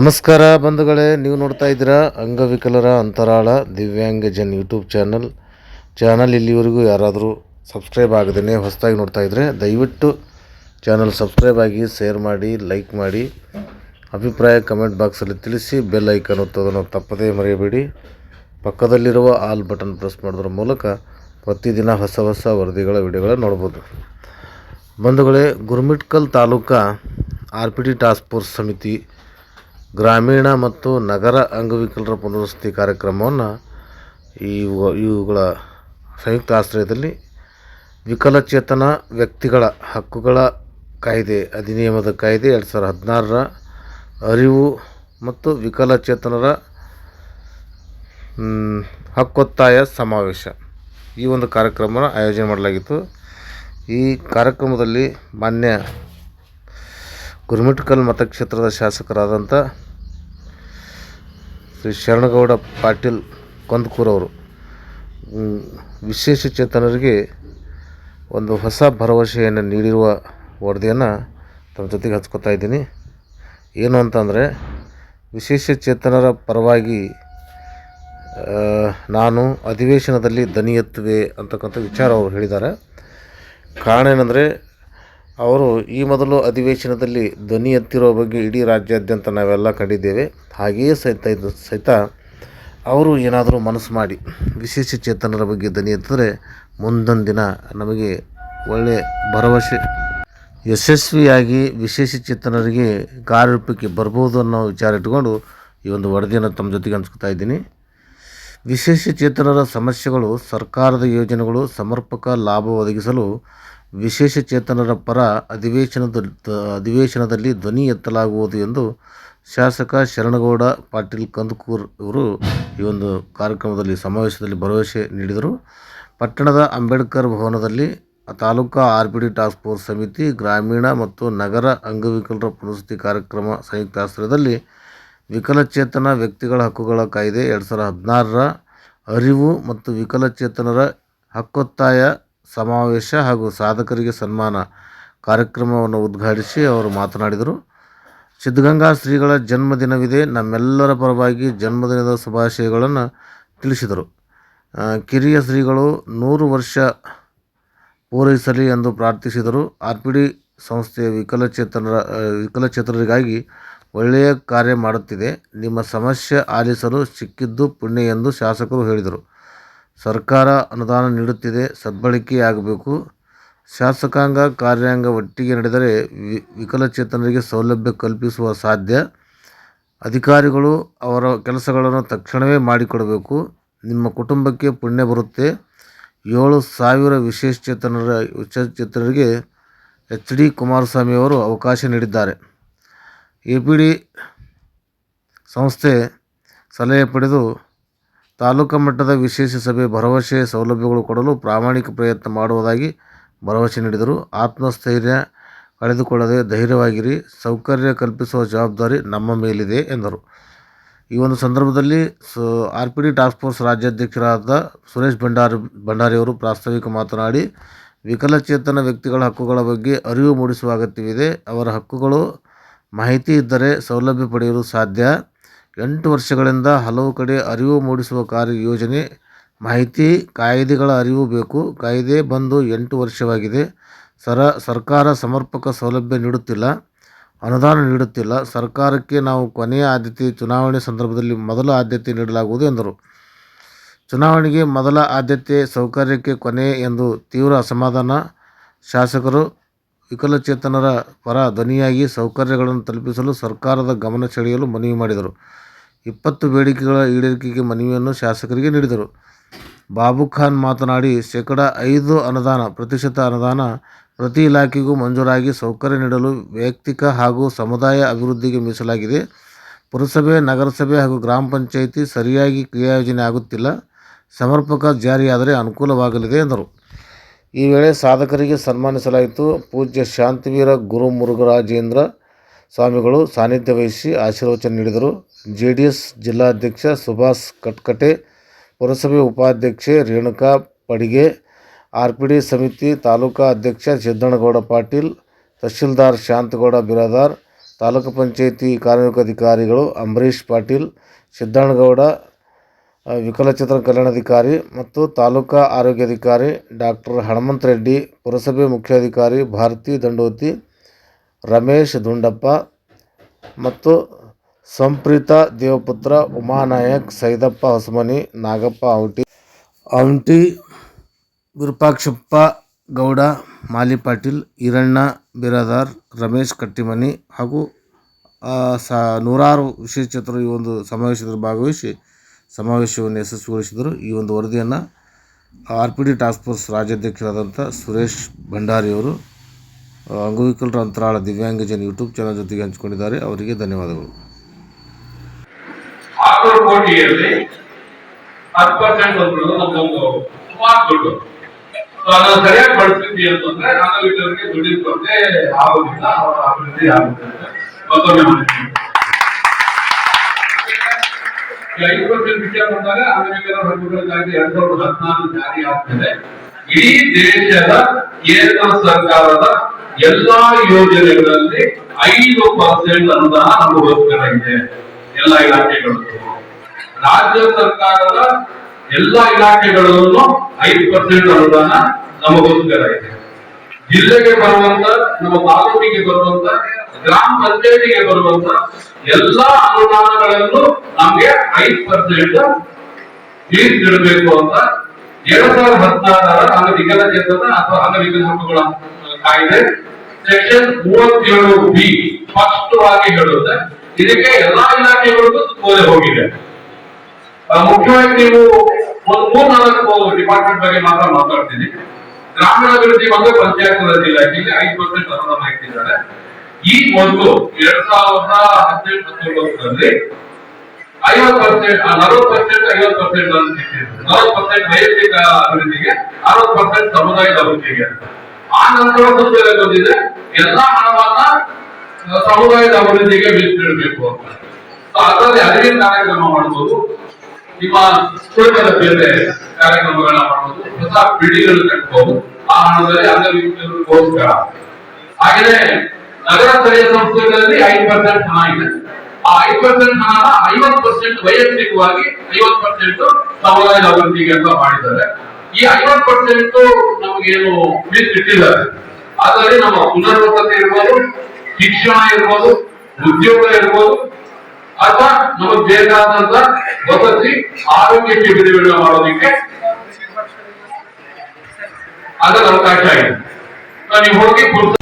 ನಮಸ್ಕಾರ ಬಂಧುಗಳೇ, ನೀವು ನೋಡ್ತಾ ಇದ್ದೀರಾ ಅಂಗವಿಕಲರ ಅಂತರಾಳ ದಿವ್ಯಾಂಗ ಜನ್ ಯೂಟ್ಯೂಬ್ ಚಾನಲ್. ಚಾನಲ್ ಇಲ್ಲಿವರೆಗೂ ಯಾರಾದರೂ ಸಬ್ಸ್ಕ್ರೈಬ್ ಆಗದೇ ಹೊಸದಾಗಿ ನೋಡ್ತಾ ಇದ್ದರೆ ದಯವಿಟ್ಟು ಚಾನಲ್ ಸಬ್ಸ್ಕ್ರೈಬ್ ಆಗಿ, ಶೇರ್ ಮಾಡಿ, ಲೈಕ್ ಮಾಡಿ. ಅಭಿಪ್ರಾಯ ಕಮೆಂಟ್ ಬಾಕ್ಸಲ್ಲಿ ತಿಳಿಸಿ, ಬೆಲ್ ಐಕನ್ ಒತ್ತೋದನ್ನು ತಪ್ಪದೇ ಮರೆಯಬೇಡಿ. ಪಕ್ಕದಲ್ಲಿರುವ ಆಲ್ ಬಟನ್ ಪ್ರೆಸ್ ಮಾಡೋದ್ರ ಮೂಲಕ ಪ್ರತಿದಿನ ಹೊಸ ಹೊಸ ವರದಿಗಳ ವಿಡಿಯೋಗಳನ್ನು ನೋಡ್ಬೋದು. ಬಂಧುಗಳೇ, Gurmitkal taluka R P D task force ಸಮಿತಿ ಗ್ರಾಮೀಣ ಮತ್ತು ನಗರ ಅಂಗವಿಕಲರ ಪುನರ್ವಸತಿ ಕಾರ್ಯಕ್ರಮವನ್ನು ಇವು ಇವುಗಳ ಸಂಯುಕ್ತ ಆಶ್ರಯದಲ್ಲಿ ವಿಕಲಚೇತನ ವ್ಯಕ್ತಿಗಳ ಹಕ್ಕುಗಳ ಕಾಯ್ದೆ, ಅಧಿನಿಯಮದ ಕಾಯ್ದೆ ಎರಡು ಸಾವಿರದ ಹದಿನಾರರ ಅರಿವು ಮತ್ತು ವಿಕಲಚೇತನರ ಹಕ್ಕೊತ್ತಾಯ ಸಮಾವೇಶ. ಈ ಒಂದು ಕಾರ್ಯಕ್ರಮನ ಆಯೋಜನೆ ಮಾಡಲಾಗಿತ್ತು. ಈ ಕಾರ್ಯಕ್ರಮದಲ್ಲಿ ಮಾನ್ಯ ಗುರುಮಿಟ್ಕಲ್ ಮತಕ್ಷೇತ್ರದ ಶಾಸಕರಾದಂಥ ಶ್ರೀ ಶರಣಗೌಡ ಪಾಟೀಲ್ ಕೊಂದಕೂರ್ ಅವರು ವಿಶೇಷ ಚೇತನರಿಗೆ ಒಂದು ಹೊಸ ಭರವಸೆಯನ್ನು ನೀಡಿರುವ ವರದಿಯನ್ನು ತಮ್ಮ ಜೊತೆಗೆ ಹಚ್ಕೋತಾ ಇದ್ದೀನಿ. ಏನು ಅಂತಂದರೆ, ವಿಶೇಷ ಚೇತನರ ಪರವಾಗಿ ನಾನು ಅಧಿವೇಶನದಲ್ಲಿ ದನಿ ಎತ್ತುವೆ ಅಂತಕ್ಕಂಥ ವಿಚಾರ ಅವರು ಹೇಳಿದ್ದಾರೆ. ಕಾರಣ ಏನಂದರೆ ಅವರು ಈ ಮೊದಲು ಅಧಿವೇಶನದಲ್ಲಿ ಧ್ವನಿ ಎತ್ತಿರುವ ಬಗ್ಗೆ ಇಡೀ ರಾಜ್ಯಾದ್ಯಂತ ನಾವೆಲ್ಲ ಕಂಡಿದ್ದೇವೆ. ಹಾಗೆಯೇ ಸಹಿತ ಇದು ಸಹಿತ ಅವರು ಏನಾದರೂ ಮನಸ್ಸು ಮಾಡಿ ವಿಶೇಷ ಚೇತನರ ಬಗ್ಗೆ ಧ್ವನಿ ಎತ್ತಿದ್ರೆ ಮುಂದೊಂದು ದಿನ ನಮಗೆ ಒಳ್ಳೆಯ ಭರವಸೆ. ಯಶಸ್ವಿಯಾಗಿ ವಿಶೇಷ ಚೇತನರಿಗೆ ಕಾರ್ಯರೂಪಕ್ಕೆ ಬರ್ಬೋದು ಅನ್ನೋ ವಿಚಾರ ಇಟ್ಕೊಂಡು ಈ ಒಂದು ವರದಿಯನ್ನು ತಮ್ಮ ಜೊತೆಗೆ ಹಂಚ್ಕೊತಾ ಇದ್ದೀನಿ. ವಿಶೇಷ ಚೇತನರ ಸಮಸ್ಯೆಗಳು ಸರ್ಕಾರದ ಯೋಜನೆಗಳು ಸಮರ್ಪಕ ಲಾಭ ಒದಗಿಸಲು ವಿಶೇಷ ಚೇತನರ ಪರ ಅಧಿವೇಶನದ, ಅಧಿವೇಶನದಲ್ಲಿ ಧ್ವನಿ ಎತ್ತಲಾಗುವುದು ಎಂದು ಶಾಸಕ ಶರಣಗೌಡ ಪಾಟೀಲ್ ಕಂದಕೂರ್ ಇವರು ಈ ಒಂದು ಕಾರ್ಯಕ್ರಮದಲ್ಲಿ, ಸಮಾವೇಶದಲ್ಲಿ ಭರವಸೆ ನೀಡಿದರು. ಪಟ್ಟಣದ ಅಂಬೇಡ್ಕರ್ ಭವನದಲ್ಲಿ taluka R P D task force ಸಮಿತಿ, ಗ್ರಾಮೀಣ ಮತ್ತು ನಗರ ಅಂಗವಿಕಲರ ಪುನರ್ವಸತಿ ಕಾರ್ಯಕ್ರಮ ಸಂಯುಕ್ತ ಆಶ್ರಯದಲ್ಲಿ ವಿಕಲಚೇತನ ವ್ಯಕ್ತಿಗಳ ಹಕ್ಕುಗಳ ಕಾಯ್ದೆ ಎರಡು ಸಾವಿರದ ಹದಿನಾರರ ಅರಿವು ಮತ್ತು ವಿಕಲಚೇತನರ ಹಕ್ಕೊತ್ತಾಯ ಸಮಾವೇಶ ಹಾಗೂ ಸಾಧಕರಿಗೆ ಸನ್ಮಾನ ಕಾರ್ಯಕ್ರಮವನ್ನು ಉದ್ಘಾಟಿಸಿ ಅವರು ಮಾತನಾಡಿದರು. ಸಿದ್ಧಗಂಗಾ ಶ್ರೀಗಳ ಜನ್ಮದಿನವಿದೆ. ನಮ್ಮೆಲ್ಲರ ಪರವಾಗಿ ಜನ್ಮದಿನದ ಶುಭಾಶಯಗಳನ್ನು ತಿಳಿಸಿದರು. ಕಿರಿಯ ಶ್ರೀಗಳು ನೂರು ವರ್ಷ ಪೂರೈಸಲಿ ಎಂದು ಪ್ರಾರ್ಥಿಸಿದರು. ಆರ್ ಪಿ ಡಿ ಸಂಸ್ಥೆಯ ವಿಕಲಚೇತನರ ವಿಕಲಚೇತನರಿಗಾಗಿ ಒಳ್ಳೆಯ ಕಾರ್ಯ ಮಾಡುತ್ತಿದೆ. ನಿಮ್ಮ ಸಮಸ್ಯೆ ಆಲಿಸಲು ಸಿಕ್ಕಿದ್ದು ಪುಣ್ಯ ಎಂದು ಶಾಸಕರು ಹೇಳಿದರು. ಸರ್ಕಾರ ಅನುದಾನ ನೀಡುತ್ತಿದೆ, ಸದ್ಬಳಕೆಯಾಗಬೇಕು. ಶಾಸಕಾಂಗ ಕಾರ್ಯಾಂಗ ಒಟ್ಟಿಗೆ ನಡೆದರೆ ವಿ, ವಿಕಲಚೇತನರಿಗೆ ಸೌಲಭ್ಯ ಕಲ್ಪಿಸುವ ಸಾಧ್ಯ. ಅಧಿಕಾರಿಗಳು ಅವರ ಕೆಲಸಗಳನ್ನು ತಕ್ಷಣವೇ ಮಾಡಿಕೊಡಬೇಕು. ನಿಮ್ಮ ಕುಟುಂಬಕ್ಕೆ ಪುಣ್ಯ ಬರುತ್ತೆ. ಏಳು ಸಾವಿರ ವಿಶೇಷಚೇತನರ, ವಿಶೇಷಚೇತನರಿಗೆ ಎಚ್ ಡಿ ಕುಮಾರಸ್ವಾಮಿ ಅವರು ಅವಕಾಶ ನೀಡಿದ್ದಾರೆ. ಎ ಪಿ ಡಿ ಸಂಸ್ಥೆ ಸಲಹೆ ಪಡೆದು ತಾಲೂಕು ಮಟ್ಟದ ವಿಶೇಷ ಸಭೆ ಭರವಸೆ ಸೌಲಭ್ಯಗಳು ಕೊಡಲು ಪ್ರಾಮಾಣಿಕ ಪ್ರಯತ್ನ ಮಾಡುವುದಾಗಿ ಭರವಸೆ ನೀಡಿದರು. ಆತ್ಮಸ್ಥೈರ್ಯ ಕಳೆದುಕೊಳ್ಳದೆ ಧೈರ್ಯವಾಗಿರಿ. ಸೌಕರ್ಯ ಕಲ್ಪಿಸುವ ಜವಾಬ್ದಾರಿ ನಮ್ಮ ಮೇಲಿದೆ, ಎಂದರು. ಈ ಒಂದು ಸಂದರ್ಭದಲ್ಲಿ so R P D task force ರಾಜ್ಯಾಧ್ಯಕ್ಷರಾದ Suresh Bhandar, ಭಂಡಾರಿಯವರು ಪ್ರಾಸ್ತಾವಿಕ ಮಾತನಾಡಿ, ವಿಕಲಚೇತನ ವ್ಯಕ್ತಿಗಳ ಹಕ್ಕುಗಳ ಬಗ್ಗೆ ಅರಿವು ಮೂಡಿಸುವ ಅಗತ್ಯವಿದೆ. ಅವರ ಹಕ್ಕುಗಳು ಮಾಹಿತಿ ಇದ್ದರೆ ಸೌಲಭ್ಯ ಪಡೆಯಲು ಸಾಧ್ಯ. ಎಂಟು ವರ್ಷಗಳಿಂದ ಹಲವು ಕಡೆ ಅರಿವು ಮೂಡಿಸುವ ಕಾರ್ಯ ಯೋಜನೆ. ಮಾಹಿತಿ, ಕಾಯ್ದೆಗಳ ಅರಿವು ಬೇಕು. ಕಾಯ್ದೆ ಬಂದು ಎಂಟು ವರ್ಷವಾಗಿದೆ. ಸರ, ಸರ್ಕಾರ ಸಮರ್ಪಕ ಸೌಲಭ್ಯ ನೀಡುತ್ತಿಲ್ಲ. ಅನುದಾನ ನೀಡುತ್ತಿಲ್ಲ. ಸರ್ಕಾರಕ್ಕೆ ನಾವು ಕೊನೆಯ ಆದ್ಯತೆ, ಚುನಾವಣೆ ಸಂದರ್ಭದಲ್ಲಿ ಮೊದಲ ಆದ್ಯತೆ ನೀಡಲಾಗುವುದು ಎಂದರು. ಚುನಾವಣೆಗೆ ಮೊದಲ ಆದ್ಯತೆ ಸೌಕರ್ಯಕ್ಕೆ ಕೊನೆ ಎಂದು ತೀವ್ರ ಅಸಮಾಧಾನ. ಶಾಸಕರು ವಿಕಲಚೇತನರ ಪರ ಧ್ವನಿಯಾಗಿ ಸೌಕರ್ಯಗಳನ್ನು ತಲುಪಿಸಲು ಸರ್ಕಾರದ ಗಮನ ಸೆಳೆಯಲು ಮನವಿ ಮಾಡಿದರು. ಇಪ್ಪತ್ತು ಬೇಡಿಕೆಗಳ ಈಡೇರಿಕೆಗೆ ಮನವಿಯನ್ನು ಶಾಸಕರಿಗೆ ನೀಡಿದರು. ಬಾಬು ಖಾನ್ ಮಾತನಾಡಿ, ಶೇಕಡ ಐದು ಅನುದಾನ, ಪ್ರತಿಶತ ಅನುದಾನ ಪ್ರತಿ ಇಲಾಖೆಗೂ ಮಂಜೂರಾಗಿ ಸೌಕರ್ಯ ನೀಡಲು ವೈಯಕ್ತಿಕ ಹಾಗೂ ಸಮುದಾಯ ಅಭಿವೃದ್ಧಿಗೆ ಮೀಸಲಾಗಿದೆ. ಪುರಸಭೆ, ನಗರಸಭೆ ಹಾಗೂ ಗ್ರಾಮ ಪಂಚಾಯಿತಿ ಸರಿಯಾಗಿ ಕ್ರಿಯಾಯೋಜನೆ ಆಗುತ್ತಿಲ್ಲ. ಸಮರ್ಪಕ ಜಾರಿಯಾದರೆ ಅನುಕೂಲವಾಗಲಿದೆ ಎಂದರು. ಈ ವೇಳೆ ಸಾಧಕರಿಗೆ ಸನ್ಮಾನಿಸಲಾಯಿತು. ಪೂಜ್ಯ ಶಾಂತಿವೀರ ಗುರು ಮುರುಘರಾಜೇಂದ್ರ ಸ್ವಾಮಿಗಳು ಸಾನ್ನಿಧ್ಯ ವಹಿಸಿ ಆಶೀರ್ವಚನ ನೀಡಿದರು. ಜೆ ಡಿ ಎಸ್ ಜಿಲ್ಲಾಧ್ಯಕ್ಷ ಸುಭಾಷ್ ಕಟ್ಕಟೆ, ಪುರಸಭೆ ಉಪಾಧ್ಯಕ್ಷೆ Renuka Padige R P D ಸಮಿತಿ ತಾಲೂಕಾ ಅಧ್ಯಕ್ಷ ಸಿದ್ದಣ್ಣಗೌಡ ಪಾಟೀಲ್, ತಹಶೀಲ್ದಾರ್ ಶಾಂತಗೌಡ ಬಿರಾದಾರ್, ತಾಲೂಕು ಕಾರ್ನು ಅಧಿಕಾರಿಗಳು ಅಂಬರೀಷ್ ಪಾಟೀಲ್, ಸಿದ್ದಣ್ಣಗೌಡ ವಿಕಲಚೇತನ ಕಲ್ಯಾಣಾಧಿಕಾರಿ ಮತ್ತು ತಾಲೂಕಾ ಆರೋಗ್ಯಾಧಿಕಾರಿ ಡಾಕ್ಟರ್ ಹನುಮಂತ ರೆಡ್ಡಿ, ಪುರಸಭೆ ಮುಖ್ಯಾಧಿಕಾರಿ ಭಾರತಿ ದಂಡೋತಿ, ರಮೇಶ್ ದುಂಡಪ್ಪ ಮತ್ತು ಸಂಪ್ರೀತಾ ದೇವಪುತ್ರ ಉಮಾನಾಯಕ್, ಸೈದಪ್ಪ ಹೊಸಮನಿ, ನಾಗಪ್ಪ ಔಟಿ ಔಂಟಿ ವಿರೂಪಾಕ್ಷಪ್ಪ ಗೌಡ, ಮಾಲಿ ಪಾಟೀಲ್, ಈರಣ್ಣ ಬಿರಾದಾರ್, ರಮೇಶ್ ಕಟ್ಟಿಮನಿ ಹಾಗೂ ಸ, ನೂರಾರು ಚಿತ್ರ ಈ ಒಂದು ಸಮಾವೇಶದಲ್ಲಿ ಭಾಗವಹಿಸಿ ಸಮಾವೇಶವನ್ನು ಯಶಸ್ವಿಗೊಳಿಸಿದರು. ಈ ಒಂದು ವರದಿಯನ್ನು R P D task force ರಾಜ್ಯಾಧ್ಯಕ್ಷರಾದಂಥ Suresh ಭಂಡಾರಿಯವರು ಅಂಗವಿಕಲರ ಅಂತರಾಳ ದಿವ್ಯಾಂಗಜನ್ ಯೂಟ್ಯೂಬ್ ಚಾನಲ್ ಜೊತೆಗೆ ಹಂಚಿಕೊಂಡಿದ್ದಾರೆ. ಅವರಿಗೆ ಧನ್ಯವಾದಗಳು. ಕೋಟಿಯಲ್ಲಿ ಹತ್ತು ಪರ್ಸೆಂಟ್ ಬಂದ್ಬಿಡೋದು ನಮ್ದೊಂದು ಸುಮಾರು ದುಡ್ಡು. ಸೊ ಅದನ್ನ ಸರಿಯಾಗಿ ಬಳಸ್ತಿದ್ವಿ ಅಂತಂದ್ರೆ ಅಂಗವಿಕಲರಿಗೆ ದುಡ್ಡಿನ ಕೊರತೆ ಆಗೋದಿಲ್ಲ. ಅವರ ಅಭಿವೃದ್ಧಿ ಆಗುತ್ತೆ ಮತ್ತೊಮ್ಮೆ ಐದು ಪರ್ಸೆಂಟ್ ವಿಷಯ ಬಂದಾಗ ಅಂಗವಿಕಲರ ಹಕ್ಕುಗಳಿಗಾಗಿ ಎರಡ್ ಸಾವಿರದ ಹದಿನಾರು ಜಾರಿ ಆಗ್ತದೆ. ಇಡೀ ದೇಶದ ಕೇಂದ್ರ ಸರ್ಕಾರದ ಎಲ್ಲಾ ಯೋಜನೆಗಳಲ್ಲಿ ಐದು ಪರ್ಸೆಂಟ್ ಅನುದಾನ ನಮಗೋಸ್ಕರ ಇದೆ. ಎಲ್ಲ ಇಲಾಖೆಗಳು. ರಾಜ್ಯ ಸರ್ಕಾರದ ಎಲ್ಲಾ ಇಲಾಖೆಗಳಲ್ಲೂ ಐದು ಪರ್ಸೆಂಟ್ ಅನುದಾನ ನಮಗೋಸ್ಕರ ಇದೆ. ಜಿಲ್ಲೆಗೆ ಬರುವಂತ, ನಮ್ಮ ತಾಲೂಕಿಗೆ ಬರುವಂತ, ಗ್ರಾಮ ಪಂಚಾಯತಿಗೆ ಬರುವಂತ ಎಲ್ಲಾ ಅನುದಾನಗಳನ್ನು ನಮ್ಗೆ ಐದು ಪರ್ಸೆಂಟ್ ಮೀಸಲಿಡಬೇಕು ಅಂತ ಎರಡ್ ಸಾವಿರದ ಹದಿನಾರರ ಅಂಗವಿಕಲಚೇತನ ಅಥವಾ ಅಂಗವಿಕಲ ಹಕ್ಕುಗಳ ಕಾಯ್ದೆ ಸೆಕ್ಷನ್ ಮೂವತ್ತೇಳು ಬಿ ಸ್ಪಷ್ಟವಾಗಿ ಹೇಳುತ್ತೆ. ಇದಕ್ಕೆ ಎಲ್ಲಾ ಇಲಾಖೆಗಳಿಗೂ ಸುತ್ತೋಲೆ ಹೋಗಿದೆ. ಮುಖ್ಯವಾಗಿ ನೀವು ಒಂದು ಮೂರ್ ನಾಲ್ಕು ಡಿಪಾರ್ಟ್ಮೆಂಟ್ ಬಗ್ಗೆ ಮಾತ್ರ ಮಾತಾಡ್ತೀನಿ. ಗ್ರಾಮೀಣಾಭಿವೃದ್ಧಿ ಬಂದು ಪಂಚಾಯತ್ ಇಲಾಖೆಗೆ ಐದು ಪರ್ಸೆಂಟ್ ಅನುದಾನ ಇಟ್ಟಿದ್ದಾರೆ ಈ ಮೊದಲು ಎರಡ್ ಸಾವಿರದ ಹದಿನೆಂಟು ಹತ್ತೊಂಬತ್ತರಲ್ಲಿ ಐವತ್ ಪರ್ಸೆಂಟ್ ನಲವತ್ತು ಪರ್ಸೆಂಟ್ ಐವತ್ತು ಪರ್ಸೆಂಟ್ ಅಂತ ನಲವತ್ತು ಪರ್ಸೆಂಟ್ ವೈಯಕ್ತಿಕ ಅಭಿವೃದ್ಧಿಗೆ, ಅರವತ್ತು ಪರ್ಸೆಂಟ್ ಸಮುದಾಯದ ಅಭಿವೃದ್ಧಿಗೆ. ಆ ನಂತರ ಸುತ್ತಲೇ ಬಂದಿದೆ, ಎಲ್ಲಾ ಹಣವನ್ನ ಸಮುದಾಯದ ಅಭಿವೃದ್ಧಿಗೆ ಮೀಸಲಿಡಬೇಕು ಅದರಲ್ಲಿ ಅದೇ ಕಾರ್ಯಕ್ರಮ ಮಾಡಬಹುದು ನಿಮ್ಮ ಕುಟುಂಬದ ಬೇರೆ ಕಾರ್ಯಕ್ರಮಗಳನ್ನ ಮಾಡಬಹುದು ಹೊಸ ಬಿಲ್ಡಿಂಗ್ ಕಟ್ಟಬಹುದು ಆ ಹಣದಲ್ಲಿ ಅಂಗವಿಕಲರಿಗೋಸ್ಕರ ಹಾಗೆಯೇ ನಗರ ಸ್ಥಳೀಯ ಸಂಸ್ಥೆಗಳಲ್ಲಿ ಐದು ಪರ್ಸೆಂಟ್ ಹಣ ಇದೆ. ಆ ಐದು ಪರ್ಸೆಂಟ್ ಹಣ ಐವತ್ತು ಪರ್ಸೆಂಟ್ ವೈಯಕ್ತಿಕವಾಗಿ ಐವತ್ತು ಪರ್ಸೆಂಟ್ ಸಮುದಾಯದ ಅಭಿವೃದ್ಧಿಗೆ ಅಂತ ಮಾಡಿದ್ದಾರೆ. ಈ ಐವತ್ತು ಪರ್ಸೆಂಟ್ ನಮಗೇನು ಮೀಸಲಿಟ್ಟಿದ್ದಾರೆ ಅದರಲ್ಲಿ ನಮ್ಮ ಪುನರ್ವಸತಿ ಇರ್ಬೋದು, ಶಿಕ್ಷಣ ಇರ್ಬೋದು, ಉದ್ಯೋಗ ಇರ್ಬೋದು, ಅಥವಾ ನಮಗೆ ಬೇಕಾದಂತ ವಸತಿ ಆರೋಗ್ಯ ಶಿಬಿರಗಳನ್ನ ಮಾಡೋದಕ್ಕೆ ಅದರ ಅವಕಾಶ ಇದೆ ಸೊ ನೀವು ಹೋಗಿ ಪುಸ್ತಕ